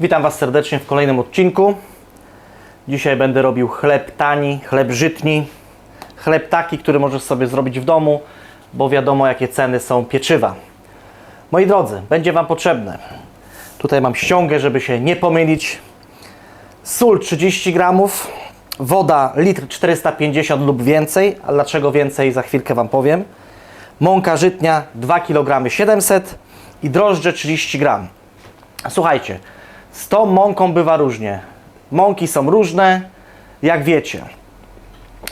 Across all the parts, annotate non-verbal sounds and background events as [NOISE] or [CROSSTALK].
Witam Was serdecznie w kolejnym odcinku. Dzisiaj będę robił chleb tani, chleb żytni, chleb taki, który możesz sobie zrobić w domu, bo wiadomo jakie ceny są pieczywa. Moi drodzy, będzie Wam potrzebne. Tutaj mam ściągę, żeby się nie pomylić. Sól 30 gramów, woda litr 450 lub więcej, a dlaczego więcej za chwilkę Wam powiem. Mąka żytnia 2 kg 700 i drożdże 30 gram. Słuchajcie, z tą mąką bywa różnie. Mąki są różne, jak wiecie.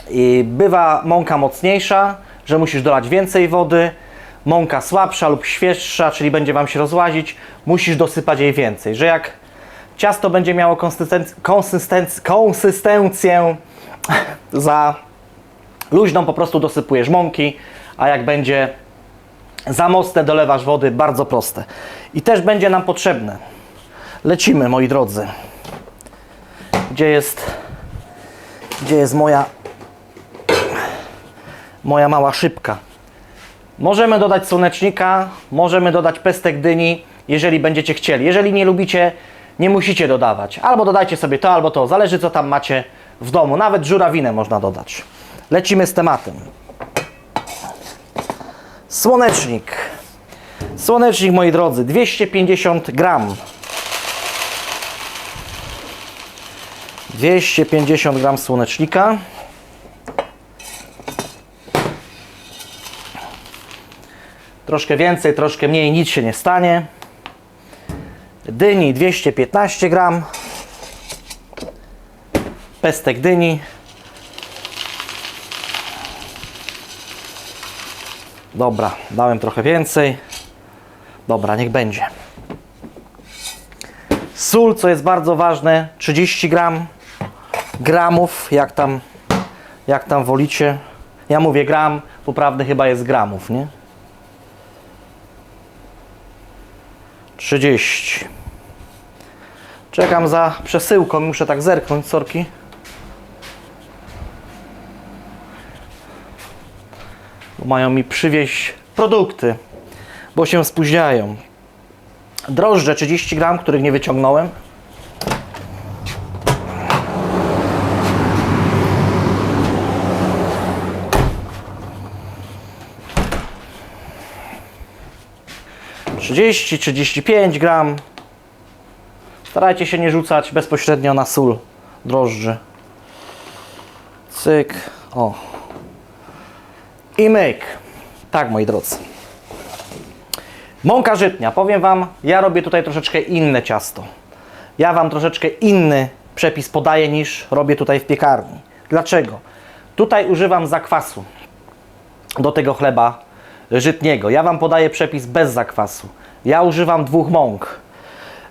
I bywa mąka mocniejsza, że musisz dolać więcej wody. Mąka słabsza lub świeższa, czyli będzie Wam się rozłazić, musisz dosypać jej więcej. Że jak ciasto będzie miało konsystenc- konsystenc- konsystencję [LAUGHS] za luźną, po prostu dosypujesz mąki, a jak będzie za mocne, dolewasz wody, bardzo proste. I też będzie nam potrzebne. Lecimy, moi drodzy. Gdzie jest, gdzie jest moja, moja mała szybka? Możemy dodać słonecznika, możemy dodać pestek dyni, jeżeli będziecie chcieli. Jeżeli nie lubicie, nie musicie dodawać. Albo dodajcie sobie to, albo to. Zależy, co tam macie w domu. Nawet żurawinę można dodać. Lecimy z tematem. Słonecznik. Słonecznik, moi drodzy, 250 gram. 250 gram słonecznika. Troszkę więcej, troszkę mniej, nic się nie stanie. Dyni 215 gram. Pestek dyni. Dobra, dałem trochę więcej. Dobra, niech będzie. Sól, co jest bardzo ważne, 30 gram, gramów, jak tam, jak tam wolicie. Ja mówię gram, poprawny chyba jest gramów, nie? 30. Czekam za przesyłką, muszę tak zerknąć, sorki. Bo mają mi przywieźć produkty, bo się spóźniają. Drożdże 30 gram, których nie wyciągnąłem. Trzydzieści, trzydzieści pięć gram. Starajcie się nie rzucać bezpośrednio na sól drożdży. Cyk. O. I myk. Tak, moi drodzy. Mąka żytnia. Powiem Wam, ja robię tutaj troszeczkę inne ciasto. Ja Wam troszeczkę inny przepis podaję niż robię tutaj w piekarni. Dlaczego? Tutaj używam zakwasu do tego chleba żytniego. Ja Wam podaję przepis bez zakwasu. Ja używam dwóch mąk.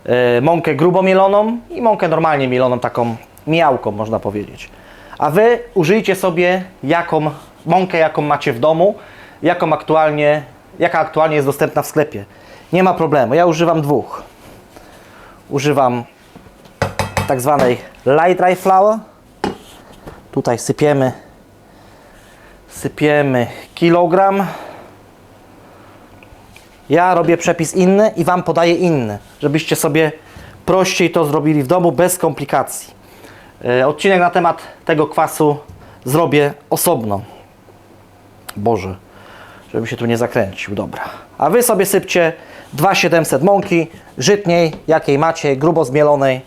Yy, mąkę grubo mieloną i mąkę normalnie mieloną, taką miałką można powiedzieć. A Wy użyjcie sobie jaką mąkę, jaką macie w domu, jaką aktualnie, jaka aktualnie jest dostępna w sklepie. Nie ma problemu. Ja używam dwóch. Używam tak zwanej light dry flour. Tutaj sypiemy sypiemy kilogram. Ja robię przepis inny i Wam podaję inny, żebyście sobie prościej to zrobili w domu, bez komplikacji. E, Odcinek na temat tego kwasu zrobię osobno. Boże, żebym się tu nie zakręcił, dobra. A Wy sobie sypcie 2700 mąki, żytniej, jakiej macie, grubo zmielonej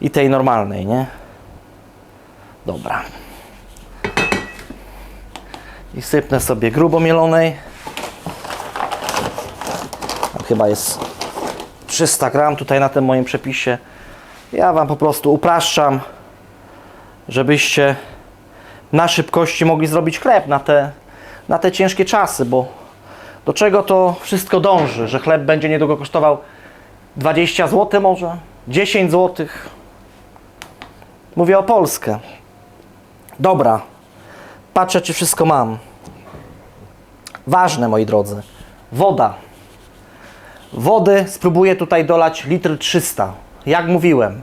i tej normalnej, nie? Dobra. I sypnę sobie grubo mielonej. Chyba jest 300 gram tutaj na tym moim przepisie. Ja Wam po prostu upraszczam, żebyście na szybkości mogli zrobić chleb na te, na te ciężkie czasy, bo do czego to wszystko dąży, że chleb będzie niedługo kosztował 20 zł może, 10 zł. Mówię o Polskę. Dobra, patrzę czy wszystko mam. Ważne moi drodzy, woda. Wody spróbuję tutaj dolać litr 300. Jak mówiłem,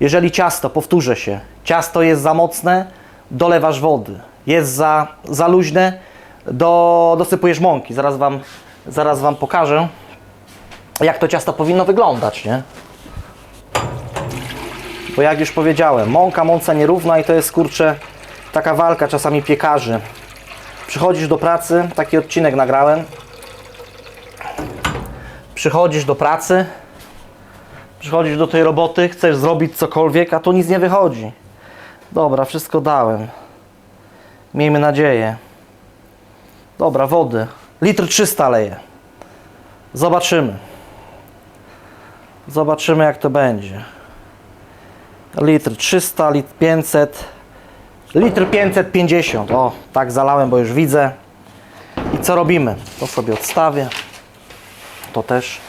jeżeli ciasto, powtórzę się, ciasto jest za mocne, dolewasz wody. Jest za, za luźne, do, dosypujesz mąki. Zaraz wam, zaraz wam pokażę, jak to ciasto powinno wyglądać, nie? Bo jak już powiedziałem, mąka mące nierówna i to jest kurczę taka walka czasami piekarzy. Przychodzisz do pracy, taki odcinek nagrałem. Przychodzisz do pracy, przychodzisz do tej roboty, chcesz zrobić cokolwiek, a tu nic nie wychodzi. Dobra, wszystko dałem. Miejmy nadzieję. Dobra, wody. Litr 300 leję. Zobaczymy. Zobaczymy jak to będzie. Litr 300, litr 500. Litr 550. O, tak zalałem, bo już widzę. I co robimy? To sobie odstawię. To też.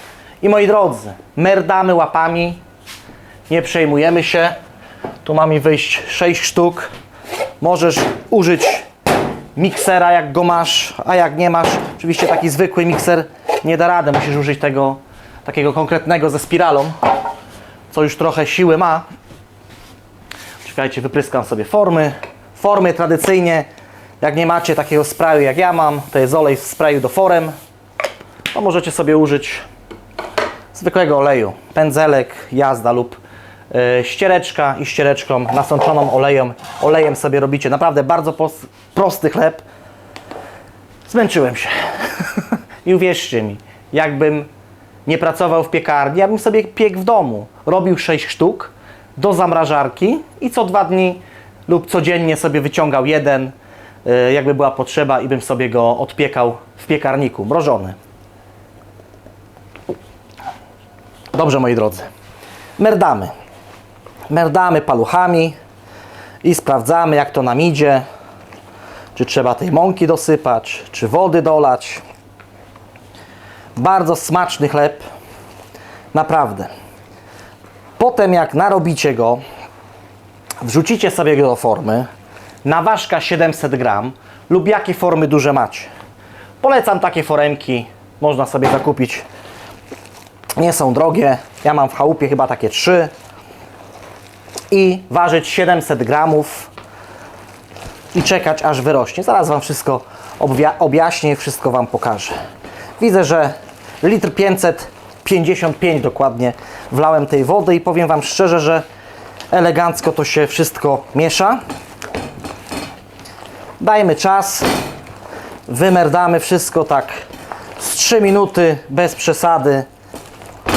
I moi drodzy, merdamy łapami. Nie przejmujemy się. Tu ma mi wyjść 6 sztuk. Możesz użyć miksera, jak go masz, a jak nie masz, oczywiście taki zwykły mikser nie da rady. Musisz użyć tego takiego konkretnego ze spiralą, co już trochę siły ma. Czekajcie, wypryskam sobie formy. Formy tradycyjnie, jak nie macie takiego sprayu jak ja mam, to jest olej w sprayu do forem, to możecie sobie użyć zwykłego oleju. Pędzelek, jazda lub e, ściereczka i ściereczką nasączoną olejem. Olejem sobie robicie naprawdę bardzo prosty chleb. Zmęczyłem się. [LAUGHS] I uwierzcie mi, jakbym nie pracował w piekarni, ja bym sobie piekł w domu. Robił 6 sztuk do zamrażarki i co dwa dni lub codziennie sobie wyciągał jeden, e, jakby była potrzeba i bym sobie go odpiekał w piekarniku, mrożony. Dobrze, moi drodzy. Merdamy. Merdamy paluchami i sprawdzamy, jak to nam idzie. Czy trzeba tej mąki dosypać, czy wody dolać. Bardzo smaczny chleb. Naprawdę. Potem, jak narobicie go, wrzucicie sobie go do formy. Na ważka 700 gram lub jakie formy duże macie. Polecam takie foremki. Można sobie zakupić nie są drogie. Ja mam w chałupie chyba takie trzy. I ważyć 700 gramów i czekać aż wyrośnie. Zaraz Wam wszystko objaśnię, wszystko Wam pokażę. Widzę, że litr 555 dokładnie wlałem tej wody i powiem Wam szczerze, że elegancko to się wszystko miesza. Dajmy czas, wymerdamy wszystko tak z 3 minuty bez przesady.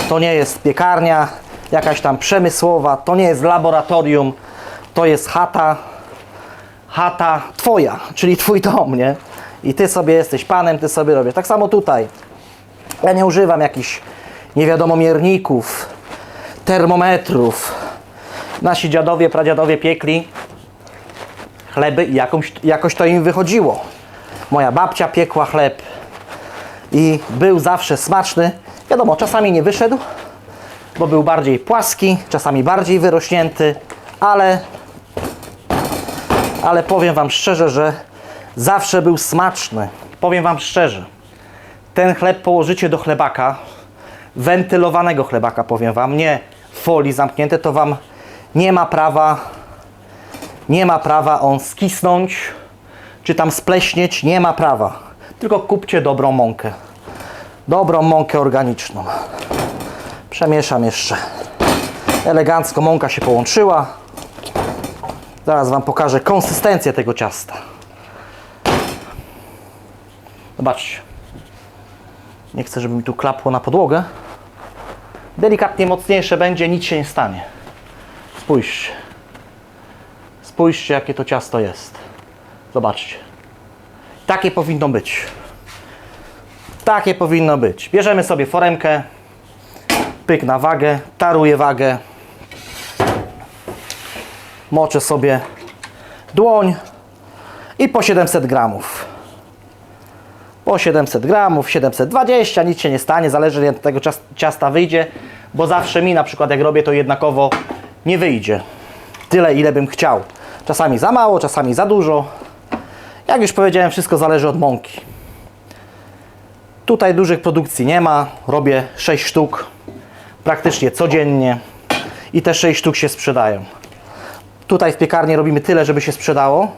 To nie jest piekarnia jakaś tam przemysłowa, to nie jest laboratorium, to jest chata, chata twoja, czyli twój dom, nie? I ty sobie jesteś panem, ty sobie robisz. Tak samo tutaj. Ja nie używam jakichś nie wiadomo mierników, termometrów. Nasi dziadowie, pradziadowie piekli chleby i jakąś, jakoś to im wychodziło. Moja babcia piekła chleb i był zawsze smaczny. Wiadomo, czasami nie wyszedł, bo był bardziej płaski, czasami bardziej wyrośnięty, ale, ale powiem Wam szczerze, że zawsze był smaczny. Powiem Wam szczerze, ten chleb położycie do chlebaka, wentylowanego chlebaka, powiem Wam, nie folii zamknięte, to Wam nie ma prawa, nie ma prawa on skisnąć, czy tam spleśnieć, nie ma prawa. Tylko kupcie dobrą mąkę dobrą mąkę organiczną. Przemieszam jeszcze. Elegancko mąka się połączyła. Zaraz Wam pokażę konsystencję tego ciasta. Zobaczcie. Nie chcę, żeby mi tu klapło na podłogę. Delikatnie mocniejsze będzie, nic się nie stanie. Spójrzcie. Spójrzcie, jakie to ciasto jest. Zobaczcie. Takie powinno być. Takie powinno być. Bierzemy sobie foremkę, pyk na wagę, taruję wagę, moczę sobie dłoń i po 700 gramów. Po 700 gramów, 720, nic się nie stanie, zależy jak tego cias- ciasta wyjdzie, bo zawsze mi na przykład jak robię to jednakowo nie wyjdzie. Tyle ile bym chciał. Czasami za mało, czasami za dużo. Jak już powiedziałem, wszystko zależy od mąki. Tutaj dużych produkcji nie ma. Robię 6 sztuk praktycznie codziennie i te 6 sztuk się sprzedają. Tutaj w piekarni robimy tyle, żeby się sprzedało,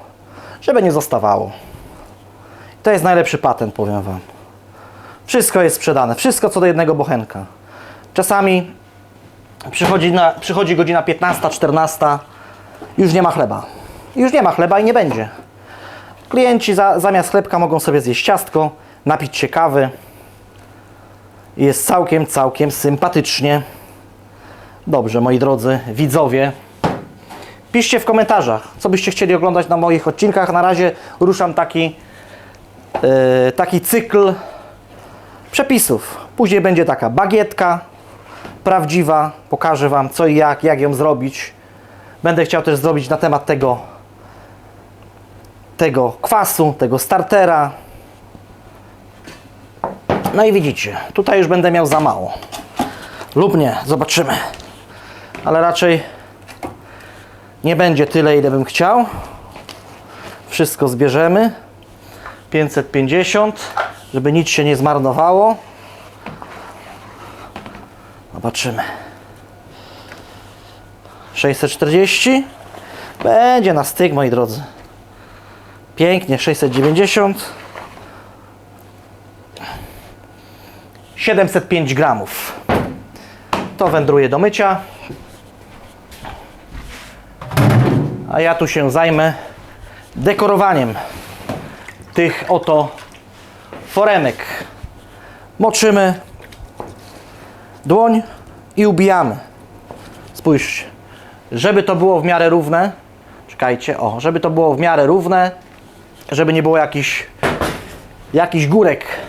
żeby nie zostawało. To jest najlepszy patent, powiem Wam. Wszystko jest sprzedane, wszystko co do jednego bochenka. Czasami Przychodzi, na, przychodzi godzina 15, 14, już nie ma chleba. Już nie ma chleba i nie będzie. Klienci za, zamiast chlebka mogą sobie zjeść ciastko, napić się kawy. Jest całkiem, całkiem sympatycznie. Dobrze, moi drodzy widzowie. Piszcie w komentarzach, co byście chcieli oglądać na moich odcinkach. Na razie ruszam taki, e, taki cykl przepisów. Później będzie taka bagietka prawdziwa. Pokażę Wam co i jak, jak ją zrobić. Będę chciał też zrobić na temat tego, tego kwasu, tego startera. No i widzicie, tutaj już będę miał za mało. Lub nie, zobaczymy. Ale raczej nie będzie tyle, ile bym chciał. Wszystko zbierzemy. 550, żeby nic się nie zmarnowało. Zobaczymy. 640. Będzie na styk, moi drodzy. Pięknie, 690. 705 gramów. To wędruje do mycia. A ja tu się zajmę dekorowaniem tych oto foremek. Moczymy dłoń i ubijamy. Spójrzcie. Żeby to było w miarę równe, czekajcie, o, żeby to było w miarę równe, żeby nie było jakiś, jakiś górek.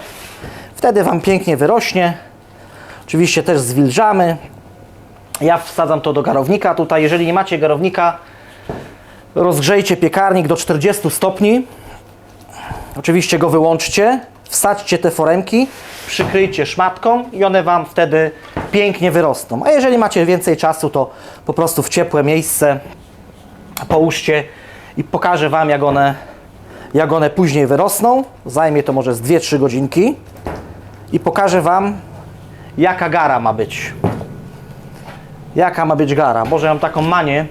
Wtedy Wam pięknie wyrośnie. Oczywiście też zwilżamy. Ja wsadzam to do garownika. Tutaj, jeżeli nie macie garownika, rozgrzejcie piekarnik do 40 stopni. Oczywiście go wyłączcie, wsadźcie te foremki, przykryjcie szmatką i one Wam wtedy pięknie wyrosną. A jeżeli macie więcej czasu, to po prostu w ciepłe miejsce połóżcie i pokażę Wam, jak one, jak one później wyrosną. Zajmie to może z 2-3 godzinki i pokażę Wam, jaka gara ma być. Jaka ma być gara. Boże, ja mam taką manię,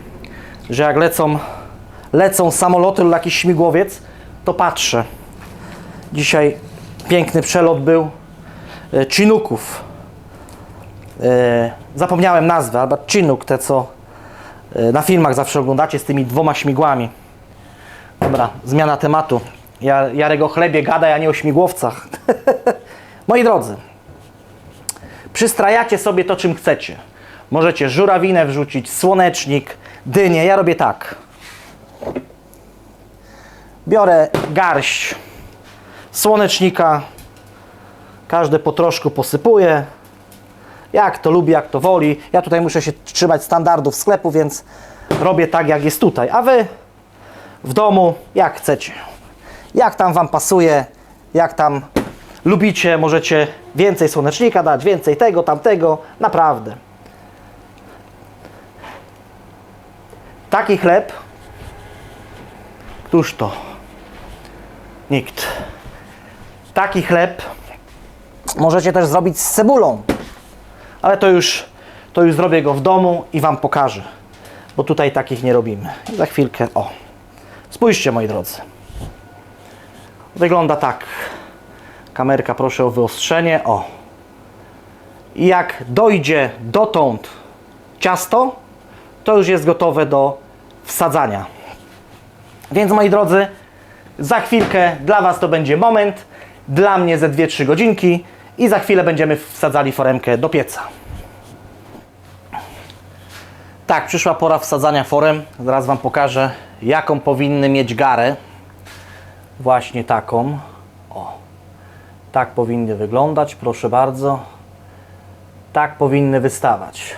że jak lecą, lecą samoloty lub jakiś śmigłowiec, to patrzę. Dzisiaj piękny przelot był e, Chinooków. E, zapomniałem nazwę, albo Chinook, te co e, na filmach zawsze oglądacie z tymi dwoma śmigłami. Dobra, zmiana tematu. Ja, Jarek o chlebie gada, ja nie o śmigłowcach. [LAUGHS] Moi drodzy, przystrajacie sobie to, czym chcecie. Możecie żurawinę wrzucić, słonecznik, dynię. Ja robię tak. Biorę garść słonecznika. Każde po troszku posypuję. Jak to lubi, jak to woli. Ja tutaj muszę się trzymać standardów sklepu, więc robię tak, jak jest tutaj. A Wy w domu, jak chcecie. Jak tam Wam pasuje, jak tam lubicie, możecie więcej słonecznika dać, więcej tego, tamtego. Naprawdę. Taki chleb, któż to? Nikt. Taki chleb możecie też zrobić z cebulą. Ale to już, to już zrobię go w domu i Wam pokażę. Bo tutaj takich nie robimy. Za chwilkę, o. Spójrzcie, moi drodzy. Wygląda tak. Kamerka, proszę o wyostrzenie. O. I jak dojdzie dotąd ciasto, to już jest gotowe do wsadzania. Więc moi drodzy, za chwilkę dla Was to będzie moment, dla mnie ze 2-3 godzinki i za chwilę będziemy wsadzali foremkę do pieca. Tak, przyszła pora wsadzania forem. Zaraz Wam pokażę, jaką powinny mieć garę. Właśnie taką. O. Tak powinny wyglądać, proszę bardzo. Tak powinny wystawać.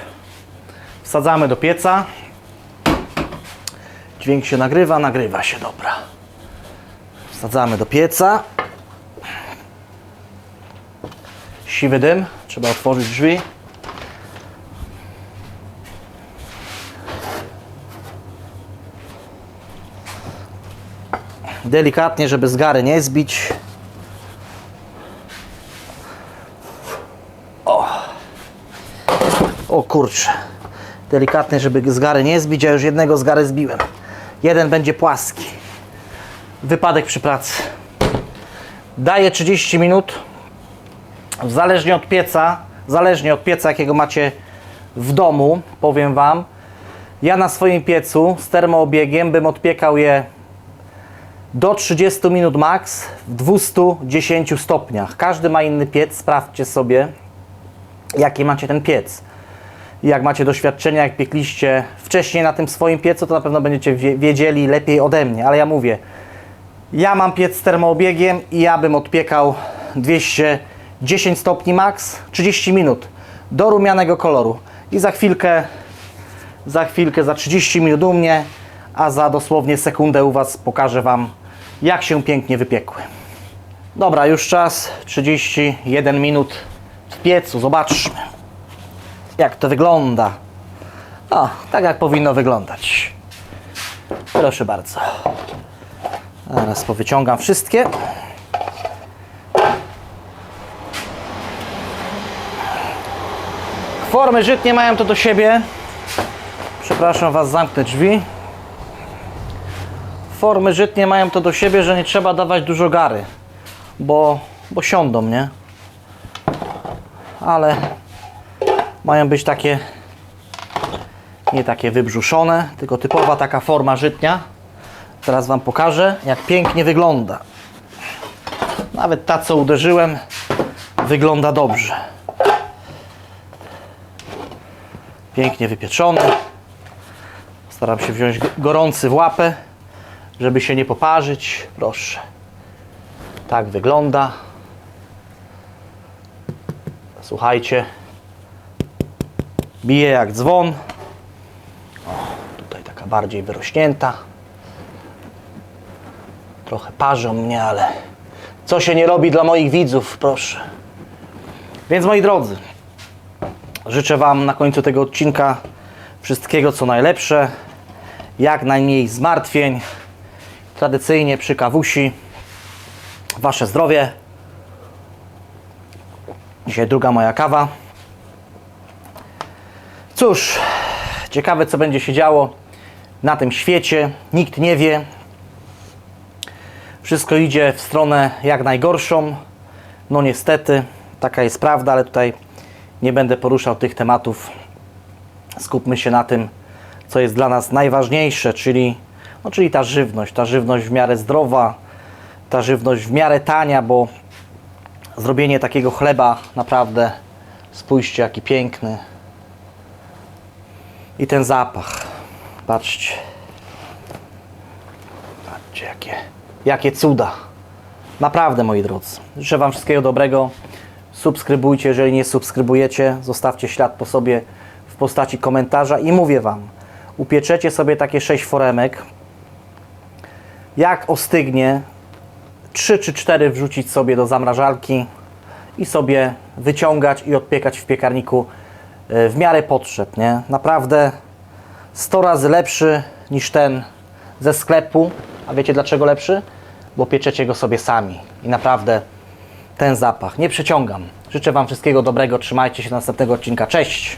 Wsadzamy do pieca. Dźwięk się nagrywa, nagrywa się, dobra. Wsadzamy do pieca. Siwy dym, trzeba otworzyć drzwi. Delikatnie, żeby zgary nie zbić. O kurczę. Delikatnie, żeby zgary nie zbić, a już jednego zgarę zbiłem. Jeden będzie płaski. Wypadek przy pracy. Daję 30 minut. Zależnie od pieca, zależnie od pieca, jakiego macie w domu, powiem Wam, ja na swoim piecu z termoobiegiem bym odpiekał je do 30 minut max w 210 stopniach. Każdy ma inny piec, sprawdźcie sobie, jaki macie ten piec. Jak macie doświadczenia, jak piekliście wcześniej na tym swoim piecu, to na pewno będziecie wie- wiedzieli lepiej ode mnie, ale ja mówię, ja mam piec z termoobiegiem i ja bym odpiekał 210 stopni max, 30 minut do rumianego koloru. I za chwilkę, za chwilkę, za 30 minut u mnie, a za dosłownie sekundę u Was pokażę Wam, jak się pięknie wypiekły. Dobra, już czas 31 minut w piecu. Zobaczmy, jak to wygląda. O, tak jak powinno wyglądać. Proszę bardzo. Zaraz powyciągam wszystkie. Formy żytnie mają to do siebie. Przepraszam Was, zamknę drzwi. Formy żytnie mają to do siebie, że nie trzeba dawać dużo gary, bo, bo siądą, nie? Ale mają być takie nie takie wybrzuszone, tylko typowa taka forma żytnia. Teraz Wam pokażę, jak pięknie wygląda. Nawet ta, co uderzyłem, wygląda dobrze. Pięknie wypieczony. Staram się wziąć go- gorący w łapę, żeby się nie poparzyć. Proszę. Tak wygląda. Słuchajcie. Bije jak dzwon. O, tutaj taka bardziej wyrośnięta. Trochę parzą mnie, ale co się nie robi dla moich widzów, proszę. Więc moi drodzy, życzę Wam na końcu tego odcinka wszystkiego co najlepsze, jak najmniej zmartwień. Tradycyjnie przy kawusi Wasze zdrowie. Dzisiaj druga moja kawa. Cóż, ciekawe co będzie się działo na tym świecie. Nikt nie wie. Wszystko idzie w stronę jak najgorszą. No niestety, taka jest prawda, ale tutaj nie będę poruszał tych tematów. Skupmy się na tym, co jest dla nas najważniejsze, czyli, no, czyli ta żywność. Ta żywność w miarę zdrowa, ta żywność w miarę tania, bo zrobienie takiego chleba naprawdę, spójrzcie jaki piękny. I ten zapach. Patrzcie. Patrzcie, jakie, jakie cuda. Naprawdę, moi drodzy. Życzę Wam wszystkiego dobrego. Subskrybujcie, jeżeli nie subskrybujecie. Zostawcie ślad po sobie w postaci komentarza. I mówię Wam, upieczecie sobie takie 6 foremek. Jak ostygnie, 3 czy 4 wrzucić sobie do zamrażalki i sobie wyciągać i odpiekać w piekarniku w miarę potrzeb, nie? Naprawdę 100 razy lepszy niż ten ze sklepu. A wiecie dlaczego lepszy? Bo pieczecie go sobie sami. I naprawdę ten zapach. Nie przeciągam. Życzę Wam wszystkiego dobrego. Trzymajcie się do następnego odcinka. Cześć!